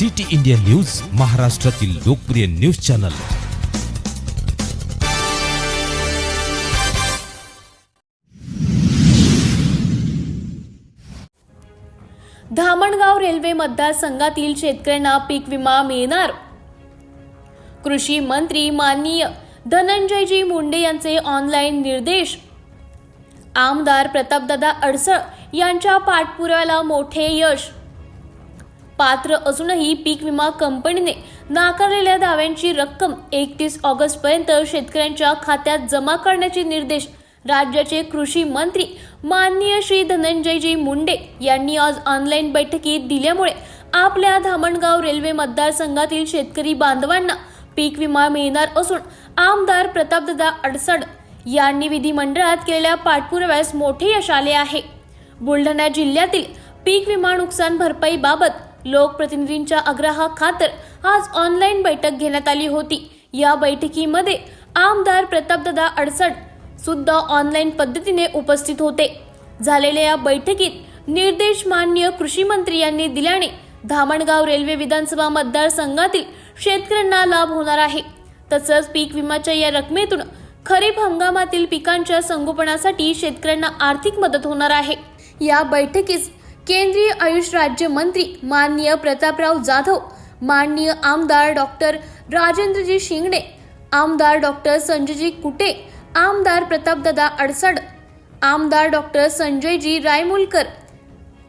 City India news महाराष्ट्रातील लोकप्रिय news channel. Dhamangaon railway मतदारसंघातील शेतकऱ्यांना पीक विमा मिळणार? कृषी मंत्री माननीय धनंजयजी मुंडे यांचे ऑनलाईन निर्देश. आमदार प्रतापदादा अडसळ यांच्या पाठपुराव्याला मोठे यश. पात्र असूनही पीक विमा कंपनीने नाकारलेल्या दाव्यांची रक्कम एकतीस ऑगस्टपर्यंत शेतकऱ्यांच्या खात्यात जमा करण्याचे निर्देश राज्याचे कृषी मंत्री माननीय श्री धनंजयजी मुंडे यांनी आज ऑनलाईन बैठकीत दिल्यामुळे आपल्या धामणगाव रेल्वे मतदारसंघातील शेतकरी बांधवांना पीक विमा मिळणार असून आमदार प्रतापदादा अडसड यांनी विधिमंडळात केलेल्या पाठपुराव्यास मोठे यश आले आहे. बुलढाणा जिल्ह्यातील पीक विमा नुकसान भरपाईबाबत लोकप्रतिनिधींच्या आग्रहाखातर आज ऑनलाईन बैठक घेण्यात आली होती. या बैठकीमध्ये आमदार प्रतापदादा अडसड सुद्धा ऑनलाईन पद्धतीने उपस्थित होते. झालेल्या या बैठकीत निर्देश मान्य कृषी मंत्री यांनी दिल्याने धामणगाव रेल्वे विधानसभा मतदारसंघातील शेतकऱ्यांना लाभ होणार आहे. तसंच पीक विम्याच्या या रकमेतून खरीप हंगामातील पिकांच्या संगोपनासाठी शेतकऱ्यांना आर्थिक मदत होणार आहे. या बैठकीस केंद्रीय आयुष राज्यमंत्री माननीय प्रतापराव जाधव माननीय आमदार डॉक्टर राजेंद्रजी शिंगणे आमदार डॉक्टर संजयजी कुटे आमदार प्रतापदादा अडसड आमदार डॉक्टर संजयजी रायमुलकर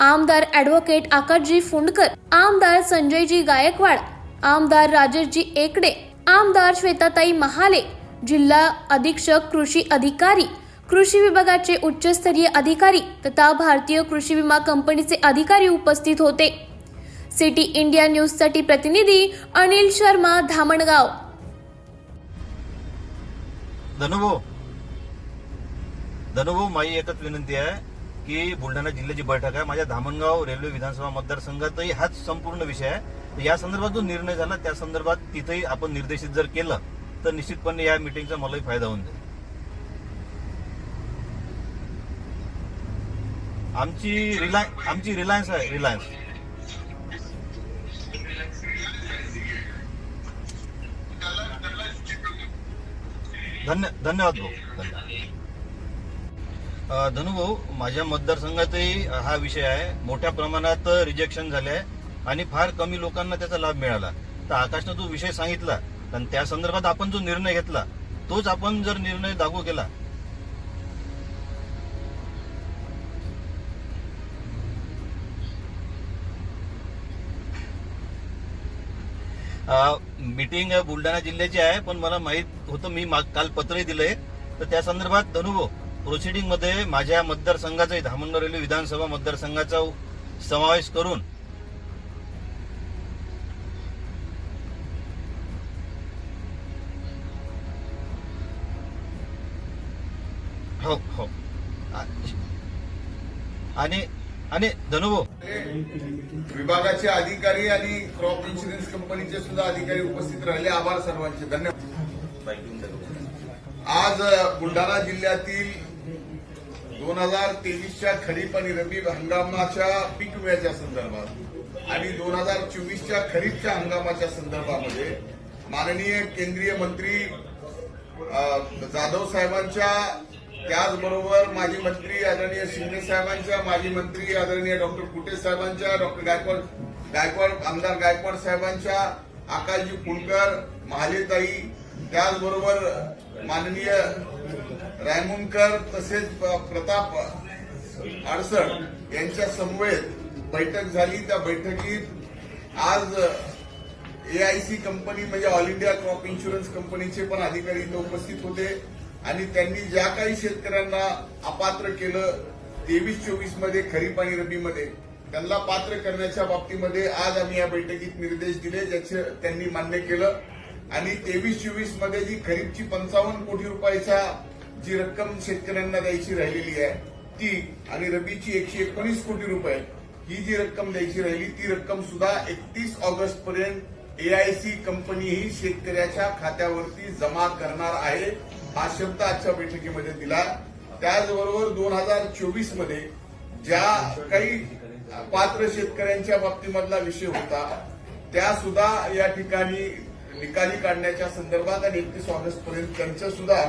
आमदार ॲडव्होकेट आकाशजी फुंडकर आमदार संजयजी गायकवाड आमदार राजेशजी एकडे आमदार श्वेताताई महाले जिल्हा अधीक्षक कृषी अधिकारी कृषी विभागाचे उच्चस्तरीय अधिकारी तथा भारतीय कृषी विमा कंपनीचे अधिकारी उपस्थित होते. सिटी इंडिया न्यूजसाठी प्रतिनिधी अनिल शर्मा धामणगाव. धनुभाऊ धनुभाऊ माझी एकच विनंती आहे की बुलढाणा जिल्ह्याची बैठक आहे माझ्या धामणगाव रेल्वे विधानसभा मतदारसंघातही हाच संपूर्ण विषय आहे. या संदर्भात जो निर्णय झाला त्या संदर्भात तिथेही आपण निर्देशित जर केलं तर निश्चितपणे या मिटिंगचा मलाही फायदा होऊन जाईल. आमची रिलाय आमची रिलायन्स आहे रिलायन्स. धन्य धन्यवाद भाऊ धन्यवाद. धनुभाऊ माझ्या मतदारसंघातही हा विषय आहे. मोठ्या प्रमाणात रिजेक्शन झाले आहे आणि फार कमी लोकांना त्याचा लाभ मिळाला. तर आकाशनं तो विषय सांगितला आणि त्या संदर्भात आपण जो निर्णय घेतला तोच आपण जर निर्णय लागू केला मीटिंग बुलढाणा जिल्ह्याची आहे पण मला माहीत होतं मी माग- काल पत्रही दिलंय. तर त्या संदर्भात धनुभाऊ प्रोसिडिंगमध्ये माझ्या मतदारसंघाचा धामणगाव रेल्वे विधानसभा मतदारसंघाचा समावेश करून हो हो. आणि आणि धनुभाऊ. विभागाचे अधिकारी आणि क्रॉप इन्शुरन्स कंपनीचे सुद्धा अधिकारी उपस्थित राहिले. आभार सर्वांचे. धन्यवाद. आज बुलढाणा जिल्ह्यातील दोन हजार तेवीसच्या खरीप आणि रब्बी हंगामाच्या पीक विम्याच्या संदर्भात आणि दोन हजार चोवीसच्या खरीपच्या हंगामाच्या संदर्भामध्ये माननीय केंद्रीय मंत्री जाधव साहेबांच्या त्याचबरोबर माजी मंत्री आदरणीय शिंदे साहेबांच्या माजी मंत्री आदरणीय डॉक्टर कुटे साहेबांच्या डॉक्टर गायकवाड गायकवाड आमदार गायकवाड साहेबांच्या आकाशजी फुलकर महालेताई त्याचबरोबर माननीय रायमुनकर तसेच प्रताप अडसड यांच्या समवेत बैठक झाली. त्या बैठकीत आज एआयसी कंपनी म्हणजे ऑल इंडिया क्रॉप इन्शुरन्स कंपनीचे पण अधिकारी इथं उपस्थित होते. आणि त्यांनी ज्या काही शेतकऱ्यांना अपात्र केलं तेवीस चोवीसमध्ये खरीप आणि रब्बीमध्ये त्यांना पात्र करण्याच्या बाबतीमध्ये आज आम्ही या बैठकीत निर्देश दिले ज्याचे त्यांनी मान्य केलं. आणि तेवीस चोवीसमध्ये जी खरीपची पंचावन्न कोटी रुपयाच्या जी रक्कम शेतकऱ्यांना द्यायची राहिलेली आहे ती आणि रबीची एकशे एकोणीस कोटी रुपये ही जी रक्कम द्यायची राहिली ती रक्कम सुद्धा एकतीस ऑगस्ट पर्यंत एआयसी कंपनी ही शेतकऱ्याच्या खात्यावरती जमा करणार आहे. हा शब्द आजच्या बैठकीमध्ये दिला. त्याचबरोबर दोन हजार चोवीसमध्ये ज्या काही पात्र शेतकऱ्यांच्या बाबतीमधला विषय होता त्या सुद्धा या ठिकाणी निकाली काढण्याच्या संदर्भात आणि एकतीस ऑगस्ट पर्यंत त्यांचं सुद्धा